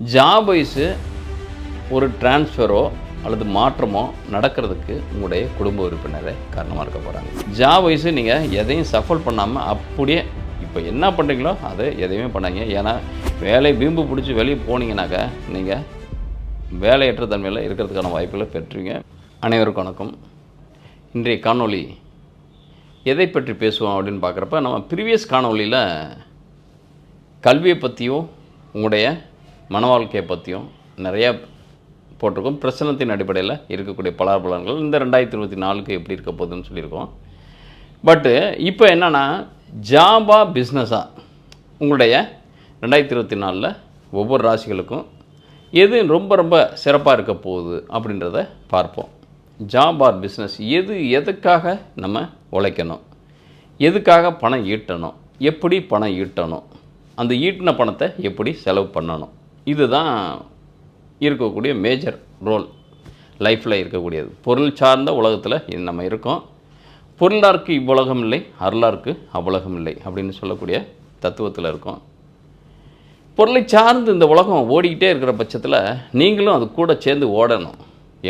Job wise ஒரு டிரான்ஸ்ஃபரோ அல்லது மாற்றமோ நடக்கிறதுக்கு உங்களுடைய குடும்ப உறுப்பினரே காரணமாக இருக்க போகிறாங்க ஜாப் வைஸு நீங்கள் எதையும் சஃபல் பண்ணாமல் அப்படியே இப்போ என்ன பண்ணுறீங்களோ அதை எதையுமே பண்ணாங்க ஏன்னா வேலை வீம்பு பிடிச்சி வெளியே போனீங்கன்னாக்கா நீங்கள் வேலையற்ற தன்மையில் இருக்கிறதுக்கான வாய்ப்புகளை பெற்றுவீங்க அனைவருக்கும் வணக்கம். இன்றைய காணொளி எதை பற்றி பேசுவோம் அப்படின்னு பார்க்குறப்ப நம்ம ப்ரீவியஸ் காணொளியில் கல்வியை பற்றியும் உங்களுடைய மன வாழ்க்கையை பற்றியும் நிறையா போட்டிருக்கோம். பிரச்சனத்தின் அடிப்படையில் இருக்கக்கூடிய பலாபலன்கள் இந்த ரெண்டாயிரத்தி இருபத்தி நாலுக்கு எப்படி இருக்க போகுதுன்னு சொல்லியிருக்கோம். பட்டு இப்போ என்னென்னா ஜாபா பிஸ்னஸாக உங்களுடைய ரெண்டாயிரத்தி இருபத்தி நாலில் ஒவ்வொரு ராசிகளுக்கும் எது ரொம்ப ரொம்ப சிறப்பாக இருக்க போகுது அப்படின்றத பார்ப்போம். ஜாப் ஆர் பிஸ்னஸ் எது எதுக்காக நம்ம உழைக்கணும்? எதுக்காக பணம் ஈட்டணும்? எப்படி பணம் ஈட்டணும்? அந்த ஈட்டின பணத்தை எப்படி செலவு பண்ணணும்? இதுதான் இருக்கக்கூடிய மேஜர் ரோல் லைஃப்பில் இருக்கக்கூடியது. பொருள் சார்ந்த உலகத்தில் இது நம்ம இருக்கோம். பொருளாருக்கு இவ்வுலகம் இல்லை அருளாருக்கு அவ்வுலகம் இல்லை அப்படின்னு சொல்லக்கூடிய தத்துவத்தில் இருக்கோம். பொருளை சார்ந்து இந்த உலகம் ஓடிக்கிட்டே இருக்கிற பட்சத்தில் நீங்களும் அது கூட சேர்ந்து ஓடணும்.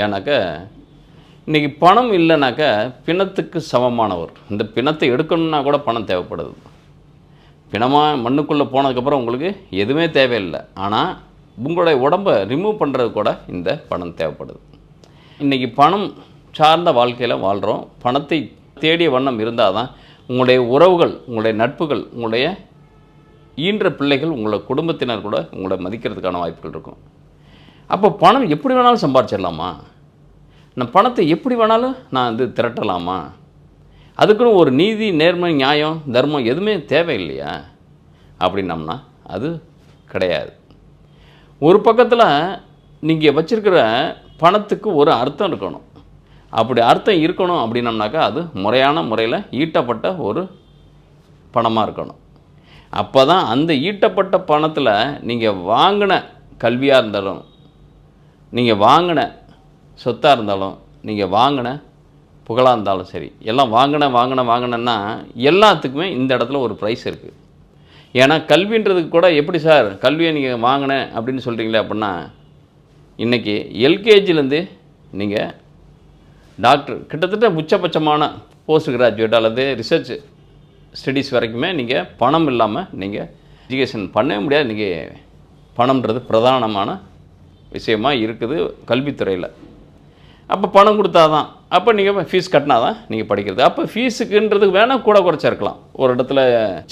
ஏன்னாக்க இன்றைக்கி பணம் இல்லைனாக்கா பிணத்துக்கு சமமானவர். இந்த பிணத்தை எடுக்கணும்னா கூட பணம் தேவைப்படுது. பிணமாக மண்ணுக்குள்ளே போனதுக்கப்புறம் உங்களுக்கு எதுவுமே தேவையில்லை. ஆனால் உங்களுடைய உடம்பை ரிமூவ் பண்ணுறது கூட இந்த பணம் தேவைப்படுது. இன்றைக்கி பணம் சார்ந்த வாழ்க்கையில் வாழ்கிறோம் பணத்தை தேடிய வண்ணம் இருந்தால் தான் உங்களுடைய உறவுகள் உங்களுடைய நட்புகள் உங்களுடைய ஈன்ற பிள்ளைகள் உங்களோட குடும்பத்தினர் கூட உங்களை மதிக்கிறதுக்கான வாய்ப்புகள் இருக்கும். அப்போ பணம் எப்படி வேணாலும் சம்பாரிச்சிடலாமா? நான் பணத்தை எப்படி வேணாலும் நான் வந்து திரட்டலாமா? அதுக்குன்னு ஒரு நீதி நேர்மை நியாயம் தர்மம் எதுவுமே தேவையில்லையா? அப்படின்னம்னா அது கிடையாது. ஒரு பக்கத்தில் நீங்கள் வச்சுருக்கிற பணத்துக்கு ஒரு அர்த்தம் இருக்கணும். அப்படி அர்த்தம் இருக்கணும் அப்படின்னம்னாக்கா அது முறையான முறையில் ஈட்டப்பட்ட ஒரு பணமாக இருக்கணும். அப்போ தான் அந்த ஈட்டப்பட்ட பணத்தில் நீங்கள் வாங்கின கல்வியாக இருந்தாலும் நீங்கள் வாங்கின சொத்தாக இருந்தாலும் நீங்கள் வாங்கின புகழாக இருந்தாலும் சரி எல்லாம் வாங்கின வாங்கின வாங்கினேன்னா எல்லாத்துக்குமே இந்த இடத்துல ஒரு ப்ரைஸ் இருக்குது ஏன்னா கல்வின்றதுக்கு கூட எப்படி சார் கல்வியை நீங்கள் வாங்கினேன் அப்படின்னு சொல்கிறீங்களே அப்படின்னா இன்றைக்கி எல்கேஜிலேருந்து நீங்கள் டாக்டர் கிட்டத்தட்ட உச்சபட்சமான போஸ்ட் கிராஜுவேட் அல்லது ரிசர்ச் ஸ்டடீஸ் வரைக்குமே நீங்கள் பணம் இல்லாமல் நீங்கள் எஜுகேஷன் பண்ணவே முடியாது. நீங்கள் பணம்ன்றது பிரதானமான விஷயமா இருக்குது கல்வித்துறையில். அப்போ பணம் கொடுத்தா தான் அப்போ நீங்கள் ஃபீஸ் கட்டினா தான் நீங்கள் படிக்கிறது. அப்போ ஃபீஸுக்குன்றதுக்கு வேணால் கூட குறைச்சா இருக்கலாம் ஒரு இடத்துல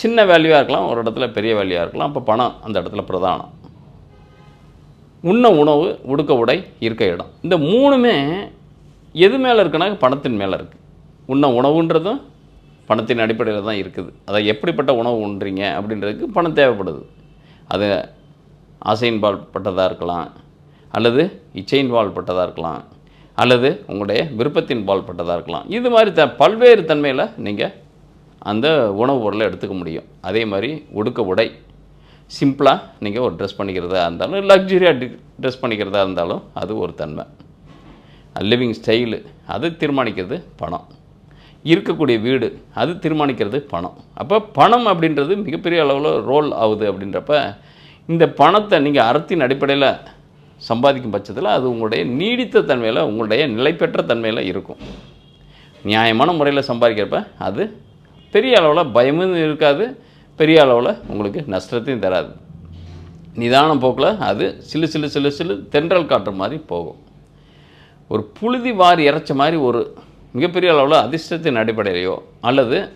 சின்ன வேல்யூவாக இருக்கலாம் ஒரு இடத்துல பெரிய வேல்யூவாக இருக்கலாம். அப்போ பணம் அந்த இடத்துல பிரதானம். உண்ண உணவு உடுக்க உடை இருக்க இடம். இந்த மூணுமே எது மேலே இருக்குன்னா பணத்தின் மேலே இருக்குது உண்ண உணவுன்றதும் பணத்தின் அடிப்படையில் தான் இருக்குது. அதை எப்படிப்பட்ட உணவு உண்றீங்க அப்படின்றதுக்கு பணம் தேவைப்படுது. அது ஆசையின்பால் பட்டதாக இருக்கலாம். அல்லது இச்சையின்பால் பட்டதாக இருக்கலாம். அல்லது உங்களுடைய விருப்பத்தின் பால் பட்டதாக இருக்கலாம். இது மாதிரி த பல்வேறு தன்மையில் நீங்கள் அந்த உணவு பொருளை எடுத்துக்க முடியும். அதே மாதிரி உடுக்க உடை. சிம்பிளாக நீங்கள் ஒரு ட்ரெஸ் பண்ணிக்கிறதா இருந்தாலும் லக்ஸுரியாக ட்ரெஸ் பண்ணிக்கிறதா இருந்தாலும் அது ஒரு தன்மை. லிவிங் ஸ்டைலு அது தீர்மானிக்கிறது பணம். இருக்கக்கூடிய வீடு அது தீர்மானிக்கிறது பணம். அப்போ பணம் அப்படின்றது மிகப்பெரிய அளவில் ரோல் ஆகுது அப்படின்றப்ப இந்த பணத்தை நீங்கள் அறத்தின் அடிப்படையில் சம்பாதிக்கும் பட்சத்தில் அது உங்களுடைய நீடித்த தன்மையில் உங்களுடைய நிலைப்பெற்ற தன்மையில் இருக்கும். நியாயமான முறையில் சம்பாதிக்கிறப்ப அது பெரிய அளவில் பயமும் இருக்காது பெரிய அளவில் உங்களுக்கு நஷ்டத்தையும் தராது. நிதான போக்கில் அது சிலு சிலு சிலு சிலு தென்றல் காற்று மாதிரி போகும். ஒரு புழுதி வாரி இறைச்ச மாதிரி ஒரு மிகப்பெரிய அளவில் அதிர்ஷ்டத்தின் அடிப்படையிலையோ அல்லது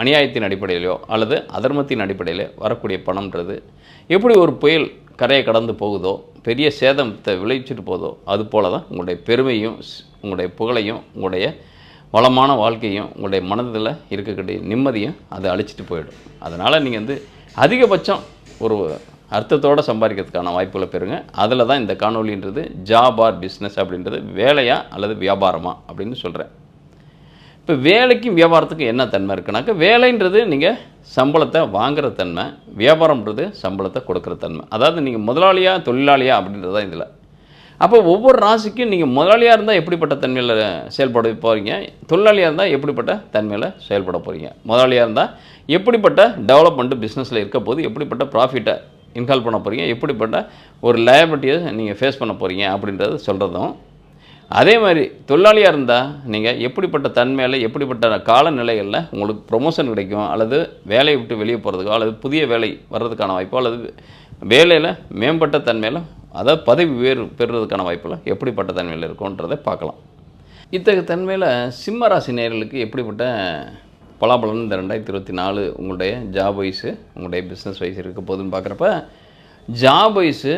அநியாயத்தின் அடிப்படையிலையோ அல்லது அதர்மத்தின் அடிப்படையில் வரக்கூடிய பணம்ன்றது எப்படி ஒரு புயல் கரையை கடந்து போகுதோ பெரிய சேதத்தை விளைவிச்சிட்டு போதோ அது போல தான் உங்களுடைய பெருமையும் உங்களுடைய புகழையும் உங்களுடைய வளமான வாழ்க்கையும் உங்களுடைய மனதில் இருக்கக்கூடிய நிம்மதியும் அதை அழிச்சிட்டு போயிடும். அதனால் நீங்கள் வந்து அதிகபட்சம் ஒரு அர்த்தத்தோடு சம்பாதிக்கிறதுக்கான வாய்ப்புகளை பெறுங்க. அதில் தான் இந்த காணொளின்றது ஜாப் ஆர் பிஸ்னஸ் அப்படின்றது வேலையா அல்லது வியாபாரமா அப்படின்னு சொல்கிறேன் இப்போ வேலைக்கும் வியாபாரத்துக்கும் என்ன தன்மை இருக்குனாக்கா வேலைன்றது நீங்கள் சம்பளத்தை வாங்குற தன்மை வியாபாரம்ன்றது சம்பளத்தை கொடுக்குற தன்மை. அதாவது நீங்கள் முதலாளியா தொழிலாளியா அப்படின்றது தான் இதில். அப்போ ஒவ்வொரு ராசிக்கும் நீங்கள் முதலாளியாக இருந்தால் எப்படிப்பட்ட தன்மையில் செயல்பட போகிறீங்க தொழிலாளியாக இருந்தால் எப்படிப்பட்ட தன்மையில் செயல்பட போகிறீங்க முதலாளியாக இருந்தால் எப்படிப்பட்ட டெவலப்மெண்ட்டு பிஸ்னஸில் இருக்க போது எப்படிப்பட்ட ப்ராஃபிட்டை இன்கால் பண்ண போகிறீங்க எப்படிப்பட்ட ஒரு லயபிலிட்டியை நீங்கள் ஃபேஸ் பண்ண போகிறீங்க அப்படின்றது சொல்கிறதும் அதே மாதிரி தொழிலாளியாக இருந்தால் நீங்கள் எப்படிப்பட்ட தன்மையில் எப்படிப்பட்ட காலநிலைகளில் உங்களுக்கு ப்ரொமோஷன் கிடைக்கும்? அல்லது வேலையை விட்டு வெளியே போகிறதுக்கோ அல்லது புதிய வேலை வர்றதுக்கான வாய்ப்போ அல்லது வேலையில் மேம்பட்ட தன்மையில் அதாவது பதவி உயர்வு பெறுறதுக்கான வாய்ப்பில் எப்படிப்பட்ட தன்மையில் இருக்கும்ன்றதை பார்க்கலாம். இத்தகைய தன்மையில் சிம்ம ராசி நேயர்களுக்கு எப்படிப்பட்ட பலாபலன் இந்த ரெண்டாயிரத்தி இருபத்தி நாலு உங்களுடைய ஜாப் வைஸு உங்களுடைய பிஸ்னஸ் வைஸ் இருக்க போதுன்னு பார்க்குறப்ப ஜாப் வைஸு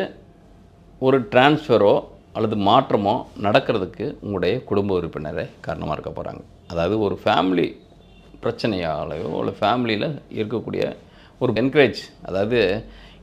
ஒரு டிரான்ஸ்ஃபரோ அல்லது மாற்றமோ நடக்கிறதுக்கு உங்களுடைய குடும்ப உறுப்பினரை காரணமாக இருக்க போகிறாங்க அதாவது ஒரு ஃபேமிலி பிரச்சனையாலையோ இல்லை ஃபேமிலியில் இருக்கக்கூடிய ஒரு என்கரேஜ் அதாவது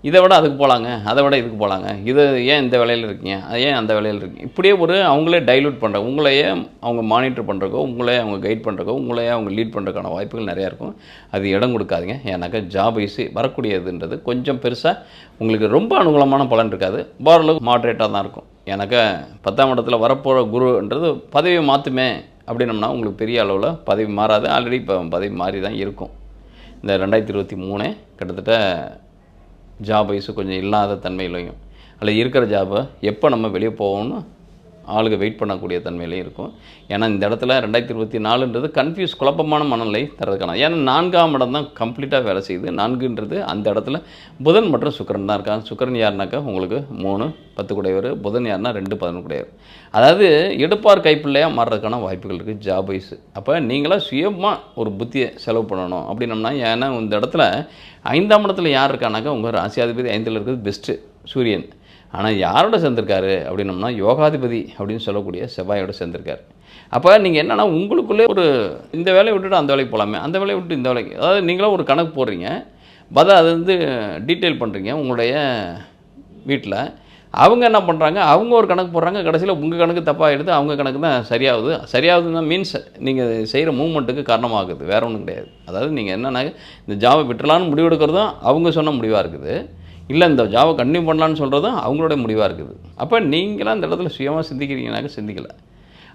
இதை விட அதுக்கு போகலாங்க அதை விட இதுக்கு போகலாங்க இது ஏன் இந்த வேலையில் இருக்கீங்க அது ஏன் அந்த வேலையில் இருக்கீங்க? இப்படியே ஒரு அவங்களே டைலூட் பண்ணுறாங்க உங்களையே அவங்க மானிட்டர் பண்ணுறக்கோ உங்களே அவங்க கைட் பண்ணுறக்கோ உங்களையே அவங்க லீட் பண்ணுறதுக்கான வாய்ப்புகள் நிறையா இருக்கும். அது இடம் கொடுக்காதீங்க. ஏன்னாக்கா ஜாப் ஈஸி வரக்கூடியதுன்றது கொஞ்சம் பெருசாக உங்களுக்கு ரொம்ப அனுகூலமான பலன் இருக்காது. ஓரளவுக்கு மாட்ரேட்டாக தான் இருக்கும். எனக்கு பத்தாம் இடத்துல வரப்போகிற குருன்றது பதவியை மாற்றுமே அப்படின்னம்னா உங்களுக்கு பெரிய அளவில் பதவி மாறாது. ஆல்ரெடி இப்போ பதவி மாறி தான் இருக்கும். இந்த ரெண்டாயிரத்தி இருபத்தி மூணு கிட்டத்தட்ட ஜாப் வயசு கொஞ்சம் இல்லாத தன்மையிலையும் அல்ல இருக்கிற ஜாபை எப்போ நம்ம வெளியே போவோம்னு ஆளுங்க வெயிட் பண்ணக்கூடிய தன்மையிலையும் இருக்கும். ஏன்னா இந்த இடத்துல ரெண்டாயிரத்தி இருபத்தி நாலுன்றது கன்ஃபியூஸ் குழப்பமான மனநிலை தரதுக்கான ஏன்னா நான்காம் இடம் தான் கம்ப்ளீட்டாக வேலை செய்யுது நான்குன்றது அந்த இடத்துல புதன் மற்றும் சுக்கரன் தான் இருக்காங்க. சுக்கரன் யாருனாக்கா? உங்களுக்கு மூணு பத்து கூடையவர் புதன் யாருன்னா ரெண்டு பதினொன்று குடையவர் அதாவது எடுப்பார் கைப்பிள்ளையாக மாறுறதுக்கான வாய்ப்புகள் இருக்குது ஜாப் வைஸ் அப்போ நீங்களாக சுயமாக ஒரு புத்தியை செலவு பண்ணணும். அப்படின்னம்னா ஏன்னா இந்த இடத்துல ஐந்தாம் இடத்துல யார் இருக்கானாக்கா உங்கள் ராசியாதிபதி ஐந்தில் இருக்கிறது பெஸ்ட்டு சூரியன். ஆனால் யாரோட சேர்ந்திருக்காரு அப்படின்னம்னா யோகாதிபதி அப்படின்னு சொல்லக்கூடிய செவ்வாயோட சேர்ந்திருக்காரு. அப்போ நீங்கள் என்னென்னா உங்களுக்குள்ளே ஒரு இந்த வேலையை விட்டுட்டு அந்த வேலைக்கு போகலாமே அந்த வேலையை விட்டு இந்த வேலைக்கு அதாவது நீங்களும் ஒரு கணக்கு போடுறீங்க பதா அது வந்து டீட்டெயில் பண்ணுறீங்க உங்களுடைய வீட்டில் அவங்க என்ன பண்ணுறாங்க அவங்க ஒரு கணக்கு போடுறாங்க கடைசியில் உங்கள் கணக்கு தப்பாக எடுத்து அவங்க கணக்கு தான் சரியாகுது. சரியாகுதுன்னா மீன்ஸ் நீங்கள் செய்கிற மூமெண்ட்டுக்கு காரணமாகுது வேறு ஒன்றும் கிடையாது. அதாவது நீங்கள் என்னென்னா இந்த ஜாபை விட்டுலான்னு முடிவெடுக்கிறதும் அவங்க சொன்ன முடிவாக இருக்குது. இல்லை இந்த ஜாபை கண்டினியூ பண்ணலான்னு சொல்கிறதும் அவங்களுடைய முடிவாக இருக்குது. அப்போ நீங்களாம் இந்த இடத்துல சுயமாக சிந்திக்கிறீங்கனாக்க சிந்திக்கலை.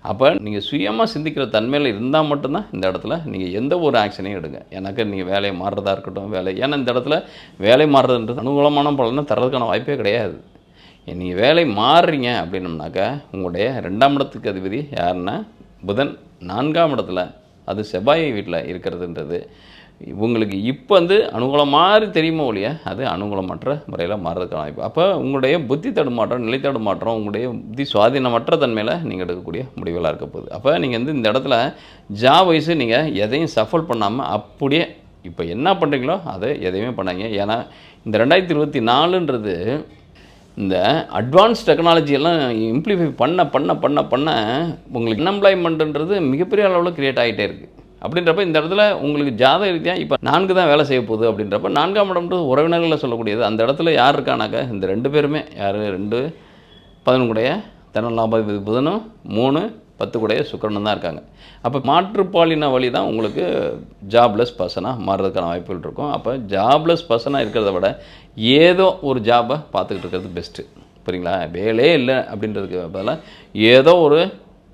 அப்போ நீங்கள் சுயமாக சிந்திக்கிற தன்மையில் இருந்தால் மட்டும்தான் இந்த இடத்துல நீங்கள் எந்த ஒரு ஆக்ஷனையும் எடுங்க. எனக்கு நீங்கள் வேலையை மாறுறதா இருக்கட்டும் வேலை ஏன்னா இந்த இடத்துல வேலை மாறுறதுன்றது அனுகூலமான பலனை தர்றதுக்கான வாய்ப்பே கிடையாது. நீங்கள் வேலை மாறுறீங்க அப்படின்னம்னாக்கா உங்களுடைய ரெண்டாம் இடத்துக்கு அதிபதி யாருன்னா புதன். நான்காம் இடத்துல அது செவ்வாய் வீட்டில் இருக்கிறதுன்றது. உங்களுக்கு இப்போ வந்து அனுகூலம் மாதிரி தெரியுமோ ஒழிய அது அனுகூலமற்ற முறையில் மாறுறதுக்கான வாய்ப்பு. அப்போ உங்களுடைய புத்தி தடுமாற்றம் நிலை தடுமாற்றம் உங்களுடைய புத்தி சுவாதீனமற்ற தன்மையில் நீங்கள் எடுக்கக்கூடிய முடிவுகளாக இருக்க போகுது. அப்போ நீங்கள் வந்து இந்த இடத்துல ஜா வயசு நீங்கள் எதையும் சஃபல் பண்ணாமல் அப்படியே இப்போ என்ன பண்ணுறீங்களோ அதை எதையுமே பண்ணாங்க ஏன்னா இந்த ரெண்டாயிரத்தி இருபத்தி நாலுன்றது இந்த அட்வான்ஸ் டெக்னாலஜி எல்லாம் இம்ப்ளிஃபை பண்ண பண்ண பண்ண பண்ண உங்களுக்கு அன்எம்ப்ளாய்மெண்ட்டுன்றது மிகப்பெரிய அளவில் கிரியேட் ஆகிட்டே இருக்குது அப்படின்றப்ப இந்த இடத்துல உங்களுக்கு ஜாதக ரீதியாக இப்போ நான்கு தான் வேலை செய்ய போகுது அப்படின்றப்ப நான்காம் இடம்ன்றது உறவினர்களில் சொல்லக்கூடியது. அந்த இடத்துல யார் இருக்கானாக்கா இந்த ரெண்டு பேருமே யார் ரெண்டு பதினொன்றுடைய தென்னலாபாதிபதி புதனும் மூணு பத்து கூடைய சுக்கரனும் தான் இருக்காங்க. அப்போ மாற்றுப்பாலின வழி தான் உங்களுக்கு ஜாப்லெஸ் பர்சனாக மாறுறதுக்கான வாய்ப்புகள் இருக்கும். அப்போ ஜாப்லெஸ் பர்சனாக இருக்கிறத விட ஏதோ ஒரு ஜாபை பார்த்துக்கிட்டு இருக்கிறது பெஸ்ட்டு புரியுங்களா? வேலையே இல்லை அப்படின்றதுக்கு பதிலாக ஏதோ ஒரு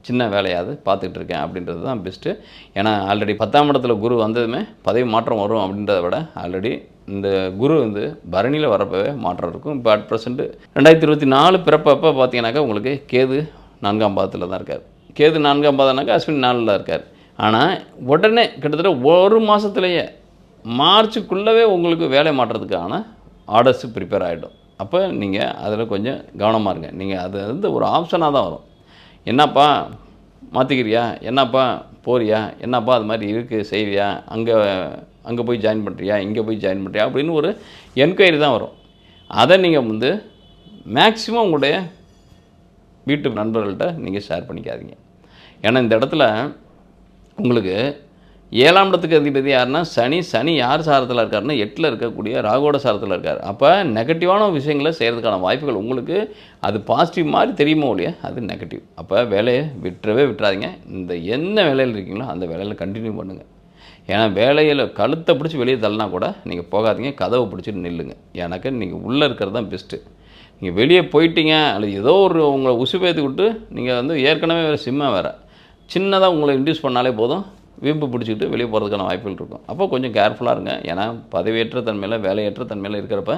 சின்ன வேலையாவது பார்த்துக்கிட்டு இருக்கேன் அப்படின்றது தான் பெஸ்ட்டு. ஏன்னா ஆல்ரெடி பத்தாம் இடத்துல குரு வந்ததுமே பதவி மாற்றம் வரும் அப்படின்றத விட ஆல்ரெடி இந்த குரு வந்து பரணியில் வரப்பவே மாற்றம் இருக்கும். இப்போ அட் ப்ரெசென்ட்டு ரெண்டாயிரத்தி இருபத்தி நாலு பிறப்பப்போ பார்த்தீங்கன்னாக்கா உங்களுக்கு கேது நான்காம் பாதத்தில் தான் இருக்கார். கேது நான்காம் பாதம்னாக்கா அஸ்வின் நாலில் இருக்கார். ஆனால் உடனே கிட்டத்தட்ட ஒரு மாதத்துலேயே மார்ச்சுக்குள்ளவே உங்களுக்கு வேலை மாற்றுறதுக்கான ஆர்டர்ஸ் ப்ரிப்பேர் ஆகிடும் அப்போ நீங்கள் அதில் கொஞ்சம் கவனமாக இருங்க. நீங்கள் அது வந்து ஒரு ஆப்ஷனாக தான் வரும். என்னப்பா மாற்றிக்கிறியா என்னப்பா போறியா? என்னப்பா அது மாதிரி இருக்குது செய்வியா? அங்கே அங்கே போய் ஜாயின் பண்ணுறியா இங்கே போய் ஜாயின் பண்ணுறியா அப்படின்னு ஒரு என்கொயரி தான் வரும். அதை நீங்கள் வந்து மேக்ஸிமம் உங்களுடைய வீட்டு நண்பர்கள்ட்ட நீங்கள் ஷேர் பண்ணிக்காதீங்க. ஏன்னா இந்த இடத்துல உங்களுக்கு ஏழாம் இடத்துக்கு அதிபதி யாருன்னா சனி. சனி யார் சாரத்தில் இருக்காருன்னா எட்டில் இருக்கக்கூடிய ராகோட சாரத்தில் இருக்கார். அப்போ நெகட்டிவான விஷயங்களை செய்கிறதுக்கான வாய்ப்புகள் உங்களுக்கு அது பாசிட்டிவ் மாதிரி தெரியுமோ இல்லையா அது நெகட்டிவ் அப்போ வேலையை விட்டுறவே விட்டுறாதீங்க. இந்த என்ன வேலையில் இருக்கீங்களோ அந்த வேலையில் கண்டினியூ பண்ணுங்கள் ஏன்னா வேலையில் கழுத்தை பிடிச்சி வெளியே தள்ளினா கூட நீங்கள் போகாதீங்க கதவை பிடிச்சிட்டு நில்லுங்க. எனக்கு நீங்கள் உள்ளே இருக்கிறது தான் பெஸ்ட்டு நீங்கள் வெளியே போயிட்டீங்க அல்லது ஏதோ ஒரு உங்களை உசுப்பேற்றி விட்டு நீங்கள் வந்து ஏற்கனவே வேறு சிம்மாக வேறு. சின்னதாக உங்களை இன்ட்யூஸ் பண்ணாலே போதும். வீம்பு பிடிச்சிக்கிட்டு வெளியே போகிறதுக்கான வாய்ப்புகள் இருக்கும். அப்போ கொஞ்சம் கேர்ஃபுல்லாக இருங்க. ஏன்னா பதவியேற்ற தன்மையில் வேலையற்ற தன்மையில் இருக்கிறப்ப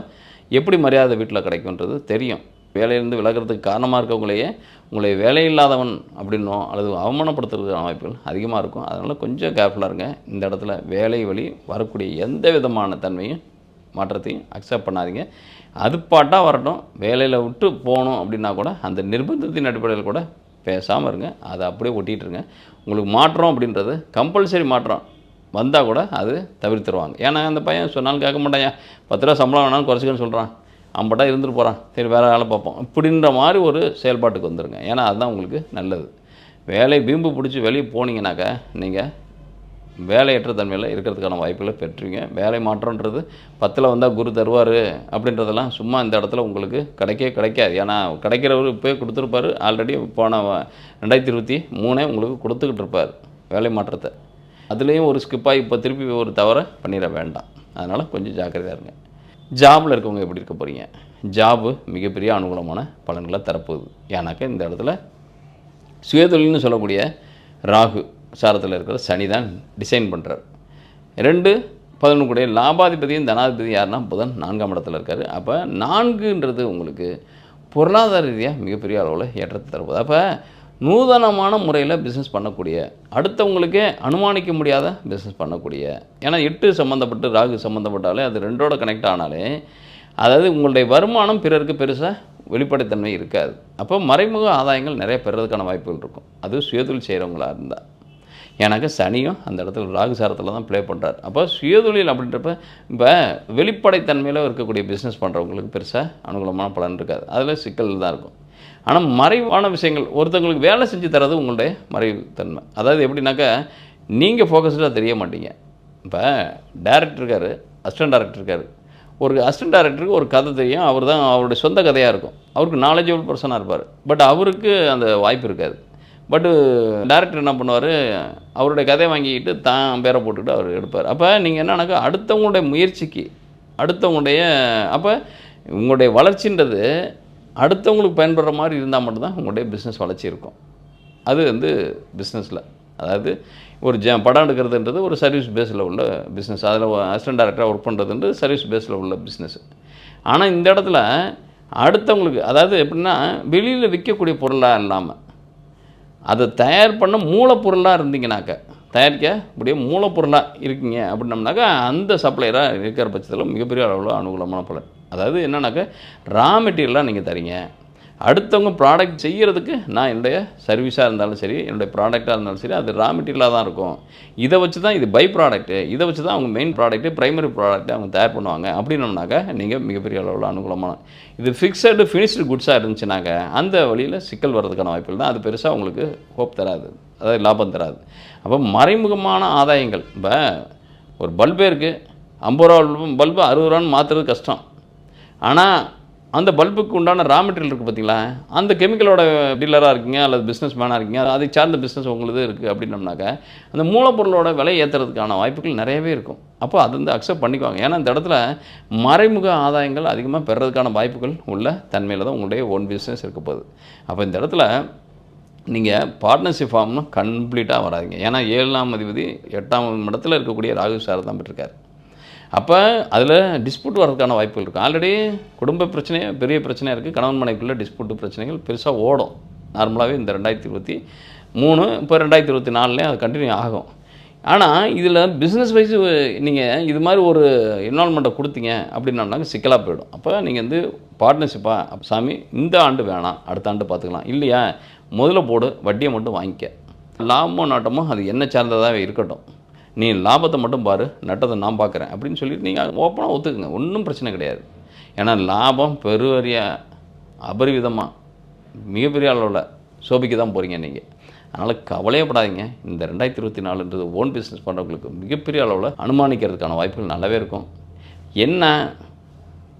எப்படி மரியாதை வீட்டில் கிடைக்குன்றது தெரியும். வேலையிலேருந்து விலகிறதுக்கு காரணமாக இருக்கவங்களையே உங்களை வேலையில்லாதவன் அப்படின்னோ அல்லது அவமானப்படுத்துறதுக்கான வாய்ப்புகள் அதிகமாக இருக்கும். அதனால் கொஞ்சம் கேர்ஃபுல்லாக இருங்க. இந்த இடத்துல வேலை வழி வரக்கூடிய எந்த விதமான தன்மையும் மாற்றத்தையும் அக்செப்ட் பண்ணாதீங்க. அது பாட்டாக வரட்டும். வேலையில் விட்டு போகணும் அப்படின்னா கூட அந்த நிர்பந்தத்தின் அடிப்படையில் கூட பேசாமல் இருங்க. அதை அப்படியே ஒட்டிகிட்டு இருங்க. உங்களுக்கு மாற்றம் அப்படின்றது கம்பல்சரி மாற்றம். வந்தால் கூட அது தவிர்த்துருவாங்க. ஏன்னா அந்த பையன் சொன்னாலும் கேட்க மாட்டாயா பத்து ரூபா சம்பளம் வேணாலும் குறைச்சிக்கன்னு சொல்கிறான் ஐம்பட்டா இருந்துட்டு போகிறான் சரி வேறு வேலை பார்ப்போம். இப்படின்ற மாதிரி ஒரு செயல்பாட்டுக்கு வந்துடுங்க ஏன்னா அதுதான் உங்களுக்கு நல்லது. வேலை வீம்பு பிடிச்சி வெளியே போனீங்கன்னாக்கா நீங்கள் வேலையற்ற தன்மையில் இருக்கிறதுக்கான வாய்ப்புகளை பெற்றுவீங்க வேலை மாற்றம்ன்றது பத்தில் வந்தால் குரு தருவார் அப்படின்றதெல்லாம் சும்மா இந்த இடத்துல உங்களுக்கு கிடைக்கவே கிடைக்காது. ஏன்னா கிடைக்கிறவர் இப்போயே கொடுத்துருப்பாரு. ஆல்ரெடி போன ரெண்டாயிரத்தி இருபத்தி மூணே உங்களுக்கு கொடுத்துக்கிட்டு இருப்பார் வேலை மாற்றத்தை. அதுலேயும் ஒரு ஸ்கிப்பாக இப்போ திருப்பி ஒரு தவறை பண்ணிட வேண்டாம். அதனால் கொஞ்சம் ஜாக்கிரதையாக இருங்க. ஜாபில் இருக்கவங்க எப்படி இருக்க போகிறீங்க ஜாபு மிகப்பெரிய அனுகூலமான பலன்களை தரப்போகுது. ஏன்னாக்கா இந்த இடத்துல சுயதொழில்னு சொல்லக்கூடிய ராகு சாரத்தில் இருக்கிற சனி தான் டிசைன் பண்ணுறார் ரெண்டு பதினொன்று கூட லாபாதிபதியும் தனாதிபதி யாருன்னா புதன் நான்காம் இடத்துல இருக்கார். அப்போ நான்குன்றது உங்களுக்கு பொருளாதார ரீதியாக மிகப்பெரிய அளவில் ஏற்றத்தை தருவது. அப்போ நூதனமான முறையில் பிஸ்னஸ் பண்ணக்கூடிய அடுத்தவங்களுக்கே அனுமானிக்க முடியாத பிஸ்னஸ் பண்ணக்கூடிய ஏன்னா எட்டு சம்மந்தப்பட்டு ராகு சம்மந்தப்பட்டாலே அது ரெண்டோட கனெக்ட் ஆனாலே அதாவது உங்களுடைய வருமானம் பிறருக்கு பெருசாக வெளிப்படைத்தன்மை இருக்காது. அப்போ மறைமுக ஆதாயங்கள் நிறைய பெறதுக்கான வாய்ப்புகள் இருக்கும். அது சுயதொழில் செய்கிறவங்களா இருந்தால் எனக்கு சனியும் அந்த இடத்துல ராகு சாரத்தில் தான் ப்ளே பண்ணுறார் அப்போ சுயதொழில் அப்படின்றப்ப இப்போ வெளிப்படைத்தன்மையில் இருக்கக்கூடிய பிஸ்னஸ் பண்ணுறவங்களுக்கு பெருசாக அனுகூலமான பலன் இருக்காது. அதில் சிக்கல் தான் இருக்கும். ஆனால் மறைவான விஷயங்கள் ஒருத்தவங்களுக்கு வேலை செஞ்சு தரது உங்களுடைய மறைவுத்தன்மை. அதாவது எப்படின்னாக்கா நீங்கள் ஃபோக்கஸ்டாக தெரிய மாட்டீங்க. இப்போ டேரக்டர் இருக்கார் அசிஸ்டன்ட் டேரக்டர் இருக்கார். ஒரு அசிஸ்டன்ட் டேரக்டருக்கு ஒரு கதை தெரியும் அவர் தான் அவருடைய சொந்த கதையாக இருக்கும். அவருக்கு நாலேஜபிள் பர்சனாக இருப்பார். பட் அவருக்கு அந்த வாய்ப்பு இருக்காது. பட்டு டேரக்டர் என்ன பண்ணுவார்? அவருடைய கதையை வாங்கிக்கிட்டு தான் பேரை போட்டுக்கிட்டு அவர் எடுப்பார். அப்போ நீங்கள் என்னன்னாக்கா அடுத்தவங்களுடைய முயற்சிக்கு அடுத்தவங்களுடைய அப்போ உங்களுடைய வளர்ச்சின்றது அடுத்தவங்களுக்கு பயன்படுற மாதிரி இருந்தால் மட்டும்தான் உங்களுடைய பிஸ்னஸ் வளர்ச்சி இருக்கும். அது வந்து பிஸ்னஸில் அதாவது ஒரு ஜ படம் எடுக்கிறதுன்றது ஒரு சர்வீஸ் பேஸில் உள்ள பிஸ்னஸ் அதில் அசிஸ்டன்ட் டேரக்டராக ஒர்க் பண்ணுறதுன்றது சர்வீஸ் பேஸில் உள்ள பிஸ்னஸ் ஆனால் இந்த இடத்துல அடுத்தவங்களுக்கு அதாவது எப்படின்னா வெளியில் விற்கக்கூடிய பொருளாக இல்லாமல் அதை தயார் பண்ண மூலப்பொருளாக இருந்தீங்கனாக்க தயாரிக்க அப்படியே மூலப்பொருளாக இருக்கீங்க அப்படின்னம்னாக்கா அந்த சப்ளையராக இருக்கிற பட்சத்தில் மிகப்பெரிய அளவில் அனுகூலமான பலன் அதாவது என்னன்னாக்கா ரா மெட்டீரியலாக நீங்கள் தரீங்க. அடுத்தவங்க ப்ராடக்ட் செய்கிறதுக்கு நான் என்னுடைய சர்வீஸாக இருந்தாலும் சரி என்னுடைய ப்ராடக்டாக இருந்தாலும் சரி அது ரா மெட்டீரியலாக தான் இருக்கும். இதை வச்சு தான் இது பை ப்ராடக்ட்டு இதை வச்சு தான் அவங்க மெயின் ப்ராடக்ட்டு ப்ரைமரி ப்ராடக்ட்டு அவங்க தயார் பண்ணுவாங்க. அப்படின்னோம்னாக்கா நீங்கள் மிகப்பெரிய அளவில் அனுகூலமான. இது ஃபிக்ஸடு ஃபினிஷ்டு குட்ஸாக இருந்துச்சுனாக்க அந்த வழியில் சிக்கல் வர்றதுக்கான வாய்ப்புகள் தான். அது பெருசாக உங்களுக்கு ஹோப் தராது. அதாவது லாபம் தராது. அப்போ மறைமுகமான ஆதாயங்கள். இப்போ ஒரு பல்பே இருக்குது ஐம்பது ரூபா பல்பு அறுபது ரூபான்னு மாற்றுறது கஷ்டம். ஆனால் அந்த பல்புக்கு உண்டான ரா மெட்டீரியல் இருக்குது பார்த்தீங்களா அந்த கெமிக்கலோட டீலராக இருக்கீங்க அல்லது பிஸ்னஸ் மேனாக இருக்கீங்க அதை சார்ந்த பிஸ்னஸ் உங்களுது இருக்குது அப்படின்னம்னாக்க அந்த மூலப்பொருளோட விலை ஏற்றுறதுக்கான வாய்ப்புகள் நிறையவே இருக்கும். அப்போ அது வந்து அக்செப்ட் பண்ணிக்குவாங்க. ஏன்னா இந்த இடத்துல மறைமுக ஆதாயங்கள் அதிகமாக பெறதுக்கான வாய்ப்புகள் உள்ள தன்மையில் தான் உங்களுடைய ஓன் பிஸ்னஸ் இருக்க போகுது. அப்போ இந்த இடத்துல நீங்கள் பார்ட்னர்ஷிப் ஃபார்ம்னு கம்ப்ளீட்டாக வராதீங்க. ஏன்னா ஏழாம் அதிபதி எட்டாம் இடத்துல இருக்கக்கூடிய ராகு சார் தான் பெற்றிருக்காரு. அப்போ அதில் டிஸ்பியூட் வரதுக்கான வாய்ப்புகள் இருக்கும் ஆல்ரெடி குடும்ப பிரச்சனையே பெரிய பிரச்சனையாக இருக்குது கணவன் மனைவிக்குள்ள டிஸ்பியூட் பிரச்சனைகள் பெருசாக ஓடும். நார்மலாகவே இந்த ரெண்டாயிரத்தி இருபத்தி மூணு இப்போ ரெண்டாயிரத்தி இருபத்தி நாலுலேயும் அது கண்டினியூ ஆகும். ஆனால் இதில் பிஸ்னஸ் வைஸ் நீங்கள் இது மாதிரி ஒரு இன்வால்மெண்ட்டை கொடுத்தீங்க அப்படின்னம்னாக்க சிக்கலாக போயிடும். அப்போ நீங்கள் வந்து பார்ட்னர்ஷிப்பாக சாமி இந்த ஆண்டு வேணாம். அடுத்த ஆண்டு பார்த்துக்கலாம். இல்லையா? முதல்ல போடு வட்டியை மட்டும் வாங்கிக்க. லாபமோ நாட்டமோ அது என்ன சார்ந்ததாக இருக்கட்டும். நீ லாபத்தை மட்டும் பாரு நட்டத்தை நான் பார்க்குறேன். அப்படின்னு சொல்லிட்டு நீங்கள் ஓப்பனாக ஒத்துக்குங்க. ஒன்றும் பிரச்சனை கிடையாது. ஏன்னா லாபம் பெருவரிய அபரிவிதமாக மிகப்பெரிய அளவில் சோபிக்க தான் போகிறீங்க நீங்கள் அதனால் கவலையப்படாதீங்க. இந்த ரெண்டாயிரத்தி இருபத்தி நாலுன்றது ஓன் பிஸ்னஸ் பண்ணுறவங்களுக்கு மிகப்பெரிய அளவில் அனுமானிக்கிறதுக்கான வாய்ப்புகள் நல்லாவே இருக்கும். என்ன?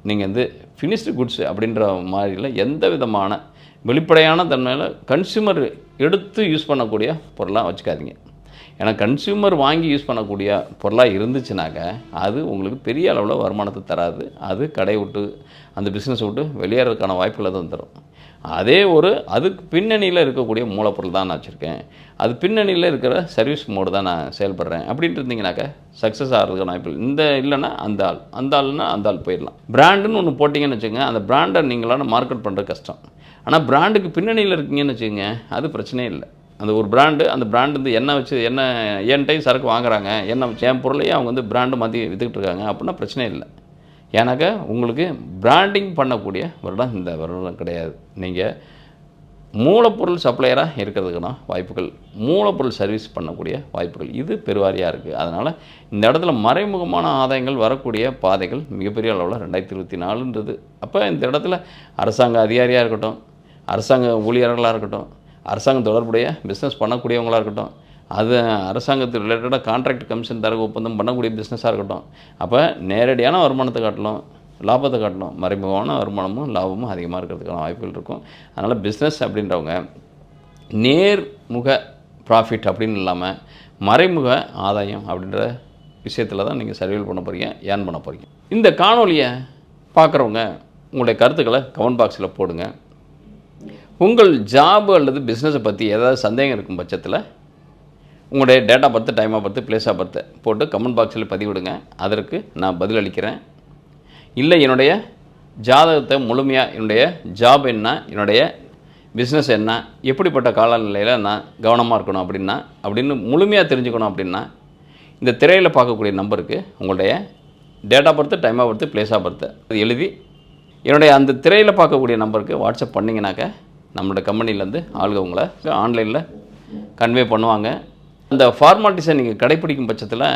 நீங்கள் வந்து ஃபினிஷ்டு குட்ஸ் அப்படின்ற மாதிரியில் எந்த விதமான வெளிப்படையான தன்மையில் கன்சியூமர் எடுத்து யூஸ் பண்ணக்கூடிய பொருளாக வச்சுக்காதீங்க. ஏன்னா கன்சியூமர் வாங்கி யூஸ் பண்ணக்கூடிய பொருளாக இருந்துச்சுனாக்க அது உங்களுக்கு பெரிய அளவில் வருமானத்தை தராது. அது கடை விட்டு அந்த பிஸ்னஸ் விட்டு வெளியேறதுக்கான வாய்ப்புகளை தான் தரும். அதே ஒரு அதுக்கு பின்னணியில் இருக்கக்கூடிய மூலப்பொருள் தான் நான் வச்சுருக்கேன். அது பின்னணியில் இருக்கிற சர்வீஸ் மோடு தான் நான் செயல்படுறேன். அப்படின்ட்டு இருந்தீங்கனாக்கா சக்ஸஸ் ஆகிறதுக்கான வாய்ப்பு இல்லை. இந்த இல்லைன்னா அந்த ஆள் அந்த ஆள்னா அந்த ஆள் போயிடலாம். பிராண்டுன்னு ஒன்று போட்டிங்கன்னு வச்சுக்கோங்க அந்த பிராண்டை நீங்களான மார்க்கெட் பண்ணுறது கஷ்டம். ஆனால் பிராண்டுக்கு பின்னணியில் இருக்கீங்கன்னு வச்சுக்கோங்க அது பிரச்சனையே இல்லை. அந்த ஒரு பிராண்டு அந்த பிராண்டு வந்து என்ன வச்சு என்ன என்கிட்டையும் சரக்கு வாங்குறாங்க என்ன வச்சு என் பொருளையும் அவங்க வந்து பிராண்டு மாற்றி விற்றுக்கிட்டு இருக்காங்க அப்படின்னா பிரச்சனை இல்லை. ஏன்னாக்கா உங்களுக்கு பிராண்டிங் பண்ணக்கூடிய வருடம் இந்த வருடம் கிடையாது. நீங்கள் மூலப்பொருள் சப்ளையராக இருக்கிறதுக்கான வாய்ப்புகள் மூலப்பொருள் சர்வீஸ் பண்ணக்கூடிய வாய்ப்புகள் இது பெருவாரியாக இருக்குது அதனால் இந்த இடத்துல மறைமுகமான ஆதாயங்கள் வரக்கூடிய பாதைகள் மிகப்பெரிய அளவில் ரெண்டாயிரத்தி இருபத்தி நாலுன்றது. அப்போ இந்த இடத்துல அரசாங்க அதிகாரியாக இருக்கட்டும் அரசாங்க ஊழியர்களாக இருக்கட்டும் அரசாங்கம் தொடர்புடைய பிஸ்னஸ் பண்ணக்கூடியவங்களாக இருக்கட்டும் அது அரசாங்கத்து ரிலேட்டடாக கான்ட்ராக்ட் கமிஷன் தரகு ஒப்பந்தம் பண்ணக்கூடிய பிஸ்னஸாக இருக்கட்டும் அப்போ நேரடியான வருமானத்தை காட்டலாம் லாபத்தை காட்டணும் மறைமுகமான வருமானமும் லாபமும் அதிகமாக இருக்கிறதுக்கான வாய்ப்புகள் இருக்கும். அதனால் பிஸ்னஸ் அப்படின்றவங்க நேர்முக ப்ராஃபிட் அப்படின்னு இல்லாமல் மறைமுக ஆதாயம் அப்படின்ற விஷயத்தில் தான் நீங்கள் சர்வீல் பண்ண போகிறீங்க ஏன் பண்ண போகிறீங்க இந்த காணொலியை பார்க்குறவங்க உங்களுடைய கருத்துக்களை கமெண்ட் பாக்ஸில் போடுங்க. உங்கள் ஜாப் அல்லது பிஸ்னஸை பற்றி ஏதாவது சந்தேகம் இருக்கும் பட்சத்தில் உங்களுடைய டேட்டா பர்த்து டைமாக பார்த்து பிளேஸாக பார்த்து போட்டு கமெண்ட் பாக்ஸில் பதிவிடுங்க. அதற்கு நான் பதிலளிக்கிறேன் இல்லை என்னுடைய ஜாதகத்தை முழுமையாக என்னுடைய ஜாப் என்ன என்னுடைய பிஸ்னஸ் என்ன எப்படிப்பட்ட காலநிலையில் நான் கவனமாக இருக்கணும் அப்படின்னா அப்படின்னு முழுமையாக தெரிஞ்சுக்கணும் அப்படின்னா இந்த திரையில் பார்க்கக்கூடிய நம்பருக்கு உங்களுடைய டேட்டா ஆஃப் பர்த்து டைம் பிளேஸாக பர்த்து பர்த்து அது எழுதி என்னுடைய அந்த திரையில் பார்க்கக்கூடிய நம்பருக்கு வாட்ஸ்அப் பண்ணிங்கனாக்க நம்மளோட கம்பெனிலேருந்து ஆளுங்க உங்களை ஆன்லைனில் கன்வே பண்ணுவாங்க. அந்த ஃபார்மாலிட்டிஸை நீங்கள் கடைப்பிடிக்கும் பட்சத்தில்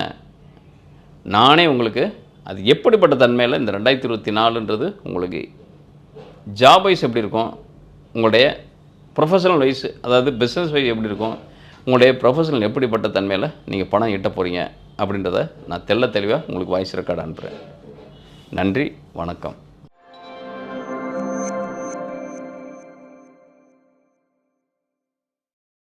நானே உங்களுக்கு அது எப்படிப்பட்ட தன்மையில் இந்த ரெண்டாயிரத்தி இருபத்தி நாலுன்றது உங்களுக்கு ஜாப் வைஸ் எப்படி இருக்கும் உங்களுடைய ப்ரொஃபஷனல் வைஸ் அதாவது பிஸ்னஸ் வைஸ் எப்படி இருக்கும் உங்களுடைய ப்ரொஃபஷனல் எப்படிப்பட்ட தன்மையில் நீங்கள் பணம் ஈட்ட போகிறீங்க அப்படின்றத நான் தெள்ள தெளிவாக உங்களுக்கு வாய்ஸ் ரெக்கார்டு அனுப்புகிறேன் நன்றி வணக்கம்.